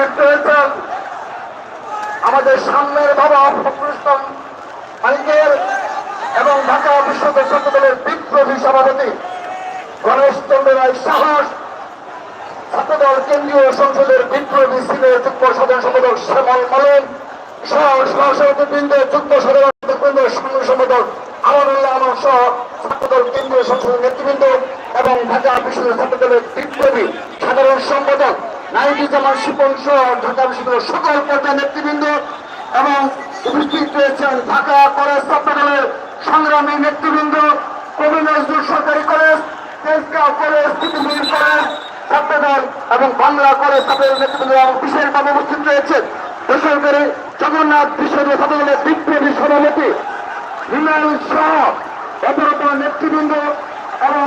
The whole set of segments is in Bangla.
রয়েছেন আমাদের সামনের বাবা ফখরুল মালিকের এবং ঢাকা বিশ্ববিদ্যালয় দলের বিপ্লবী সভাপতি গণেশ চন্দ্র রায় সাহস, ছাত্রদল কেন্দ্রীয় সংসদের বিপ্লবী সিনের যুগ্ম সাধারণ সম্পাদক শ্যামল মালন সহ সহসভাপতিবৃন্দ, যুগ্ম সাধারণ বৃন্দ সম্পাদক আমানুল্লাহ আলম সহ ছাত্রদল কেন্দ্রীয় সংসদের নেতৃবৃন্দ এবং ঢাকা বিশ্ববিদ্যালয় ছাত্রদলের বিপ্লবী সাধারণ সম্পাদক নাইজুজ্জামান শিপন সহ ঢাকা বিশ্ববিদ্যালয়ের সকল পর্যায়ের নেতৃবৃন্দ এবং উপস্থিত রয়েছেন ঢাকা কলেজ ছাত্রদলের সংগ্রামী নেতৃবৃন্দ কবি নজরুল সরকারি college, Tejgaon college college, Chhatradal এবং বাংলা কলেজ ছাত্রদল নেতৃবৃন্দ এবং বিশেষভাবে উপস্থিত রয়েছেন বেসরকারি জগন্নাথ বিশ্ববিদ্যালয় ছাত্রদলের বিপ্লবী সভাপতি হিমায়ুন সহ অপরপর নেতৃবৃন্দ এবং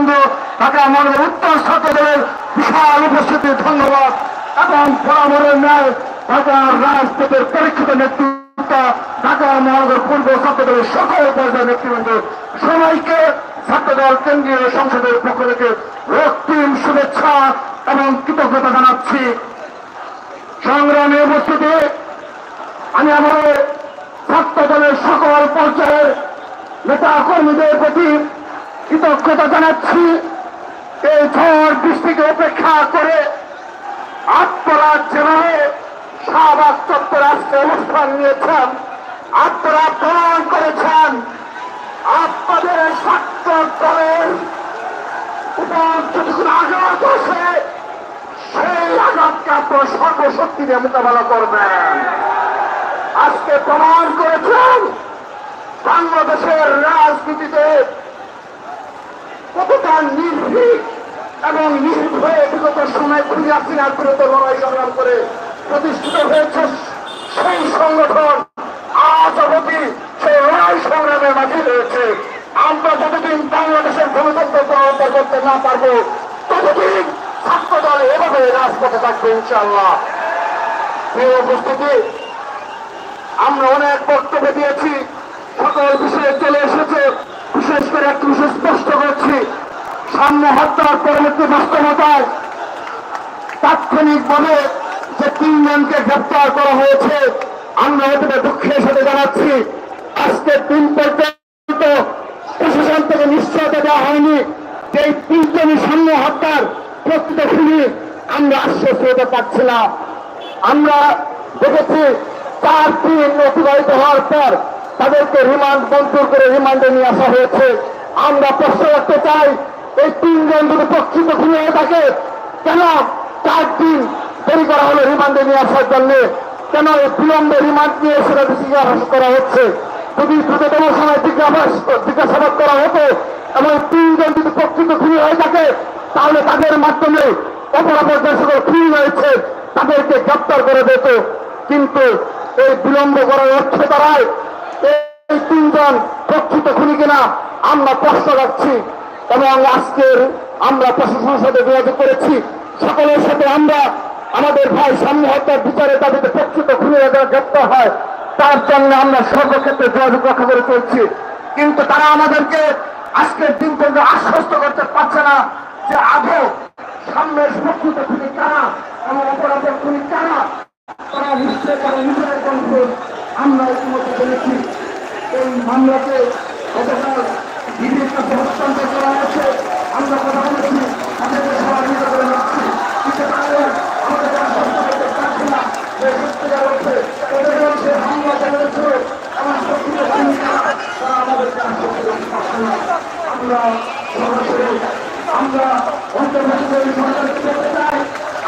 ঢাকা মহানগর উত্তর ছাত্রদলের বিশাল উপস্থিতি, ধন্যবাদ। এবং বরাবরের ন্যায় ঢাকার রাজপথের পরীক্ষিত নেতৃত্ব, ঢাকা মহানগর পূর্ব ছাত্রদলের সকল পর্যায়ের নেতৃবৃন্দ, সবাইকে ছাত্রদল কেন্দ্রীয় সংসদের পক্ষ থেকে রক্তিম শুভেচ্ছা এবং কৃতজ্ঞতা জানাচ্ছি। সংগ্রামে উপস্থিতি আমি আমাদের ছাত্র দলের সকল পর্যায়ের নেতা কর্মীদের প্রতি কৃতজ্ঞতা জানাচ্ছি। এই ঝড় বৃষ্টিকে উপেক্ষা করে আপনারা যেভাবে শাহবাগ চত্বর অবস্থান নিয়েছেন। আপনারা প্রমাণ করেছেন। আপনাদের ছাত্র দলের উপর আঘাত আসে সেই আঘাতকে আপনারা সর্বশক্তি দিয়ে মোকাবেলা করবেন। আজকে প্রমাণ করেছেন বাংলাদেশের রাজনীতিতে নির্ভীক এবং নির্ভয়ে বিগত সময় খুঁজে হাসিনার বিরুদ্ধে লড়াই সংগ্রাম করে প্রতিষ্ঠিত হয়েছে সেই সংগঠন। আজ অবধি সেই লড়াই সংগ্রামের মাঝে রয়েছে। আমরা যতদিন বাংলাদেশের গণতন্ত্র প্রবর্তন করতে না পারব, ততদিন ছাত্র দল এভাবে রাজপথে থাকবে ইনশাল্লাহ প্রিয় উপস্থিতি, আমরা অনেক বক্তব্য দিয়েছি, সকল বিষয়ে চলে এসেছে। বিশেষ করে একটু স্পষ্ট করছি। সামনে হত্যার পরবর্তী বাস্তবতায় তাৎক্ষণিকভাবে যে তিনজনকে গ্রেপ্তার করা হয়েছে, আমরা অতটা দুঃখের সাথে জানাচ্ছি, আজকে তিন পর্যন্ত প্রশাসন থেকে নিশ্চয়তা দেওয়া হয়নি। যে এই তিনজনই সামনে হত্যার প্রকৃত খুনি আমরা আশ্বস্ত হতে না আমরা দেখেছি, চার দিন অতিবাহিত হওয়ার পর তাদেরকে রিমান্ড মঞ্জুর করে রিমান্ডে নিয়ে আসা হয়েছে। আমরা প্রশ্ন রাখতে চাই, এই তিনজন যদি প্রকৃত খুনি হয়ে থাকে, কেন চার দিন দেরি করা হলো রিমান্ডে নিয়ে আসার জন্য? কেন এই বিলম্বে রিমান্ড নিয়ে সেটা জিজ্ঞাসা করা হচ্ছে? যদি দ্রুততম সময় জিজ্ঞাসা জিজ্ঞাসাবাদ করা হতো, এবং তিনজন যদি প্রকৃত খুনি হয়ে থাকে, তাহলে তাদের মাধ্যমে অপরাধের যে সকল খুনি রয়েছে, তাদেরকে গ্রেপ্তার করে দিত। কিন্তু এই বিলম্ব করার অর্থ দ্বারায় এই তিনজন প্রকৃত খুনি কিনা আমরা প্রশ্ন রাখছি এবং আজকের আমরা প্রশাসনের সাথে যোগাযোগ করেছি। সকলের সাথে আমরা আমাদের ভাই সামনে হত্যার বিচারের দাবিতে প্রকৃত যারা গ্রেপ্তার হয়, তার জন্য আমরা সর্বক্ষেত্রে যোগাযোগ রক্ষা করে চলছি। কিন্তু তারা আমাদেরকে আজকের দিন পর্যন্ত আশ্বস্ত করতে পারছে না যে আদৌ সামনের প্রকৃত খুনি কারা এবং অপরাধের খুনি কারা, তারা নিশ্চয় তারা নিজেদের কন্ট্রোল আমরা ইতিমধ্যে জেনেছি এই মামলাকে গতকাল কাছে হস্তান্তর করা হয়েছে আমরা কথা বলেছি তাদেরকে সহযোগিতা করে নিচ্ছি কিন্তু তাদের আমাদের আশ্বস্ত করতে পারছে না যে সত্যিকার অর্থে ওদের সে হামলা চালিয়েছিল এবং প্রকৃত খুনি কারা তারা আমাদেরকে আশ্বস্ত করতে পারছে না আমরা সরাসরি আমরা অন্তর্ভুক্ত সরকারকে বলতে চাই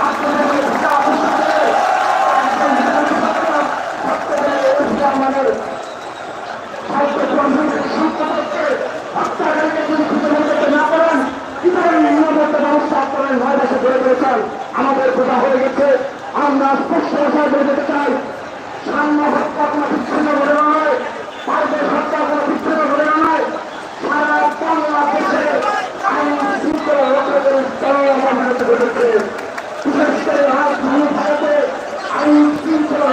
আপনাদের ভাষা অবশ্যই আমাদের আমাদের কথা হয়ে গেছে আমরা স্পষ্ট ভাষায় বলে যেতে চাই আইন শৃঙ্খলা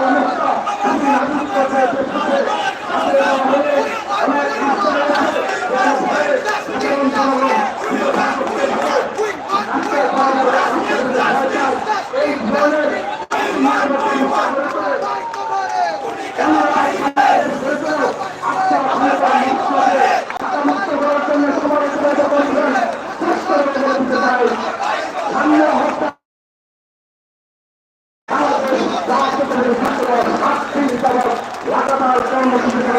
ব্যবস্থা খুবই নাজুক পর্যায়ে পৌঁছেছে আসলে আমাদের অনেক রাস্তায় আছে যারা ভয়ে সাধারণ জনগণ বিরোধিতা করতে থাকে আজকে বাংলাদেশ এই ধরনের মানবতা মোকাবিলা করে কেন রাজনীতির বিরুদ্ধে আত্মা ক্ষমতা মুক্ত করে মুক্ত করার জন্য সমালোচনা করবেন চেষ্টা করে বলতে চাই সামনে হত্যা বাংলাদেশ রাষ্ট্রপতির ছাত্র সাত দিন যাবৎ লাগাতার কর্মসূচি পালন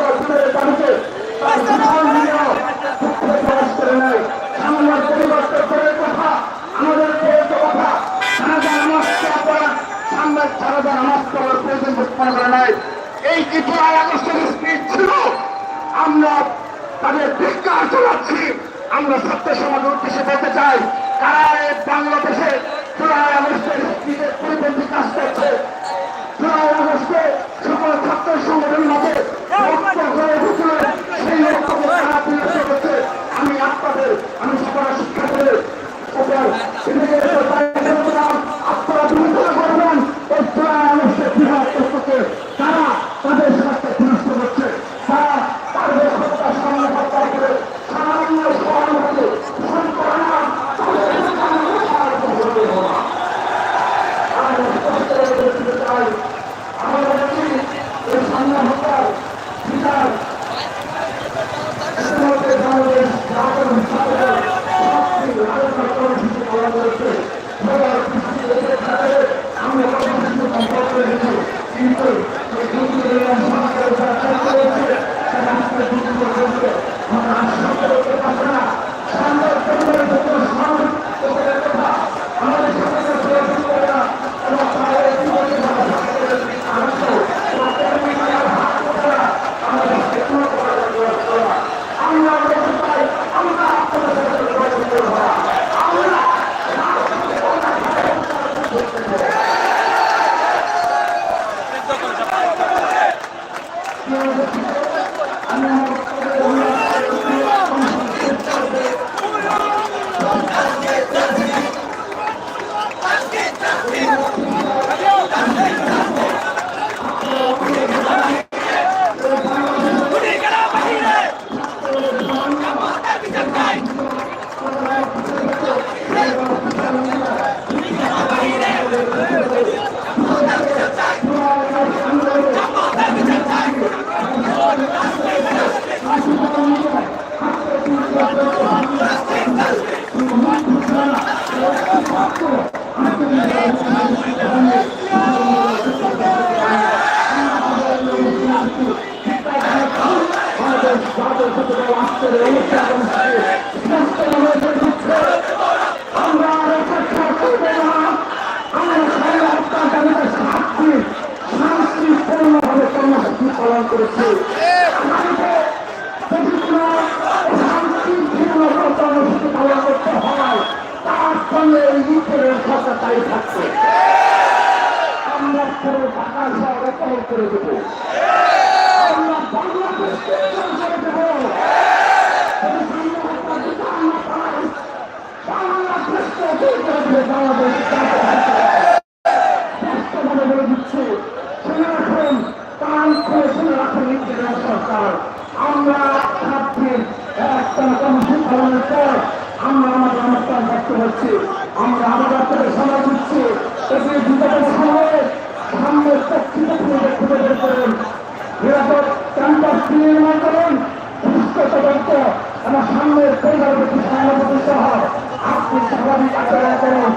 মনে করে নাই, এই জুলাই আগস্টের স্পিড ছিল। আমরা তাদের ধিক্কার চালাচ্ছি আমরা সত্য সমাজের উদ্দেশ্যে বলতে চাই, কারা বাংলাদেশে জুলাই আগস্টের স্পিডের পরিপন্থী কাজ করছে? আমি আপনাদের, আমি পুরো ঢাকা শহরে কল করে দেবো। আমরা বাংলাদেশকে করে দেবো। বাংলাদেশকে করে বাংলাদেশ আমরা ছাত্রীর একটা কর্মসূচি পালনের পর আমাদের ব্যক্ত হচ্ছি এটি বিগত সময়ে সামনে শক্তিকে তুলে বের করুন নিরাপদ ক্যাম্পাস নির্মাণ করুন সুস্থ তদন্ত এবং সামনের পরিবার প্রতি সংগ্রাম প্রতিষ্ঠা হয় আপনি স্বাভাবিক আচরণ করুন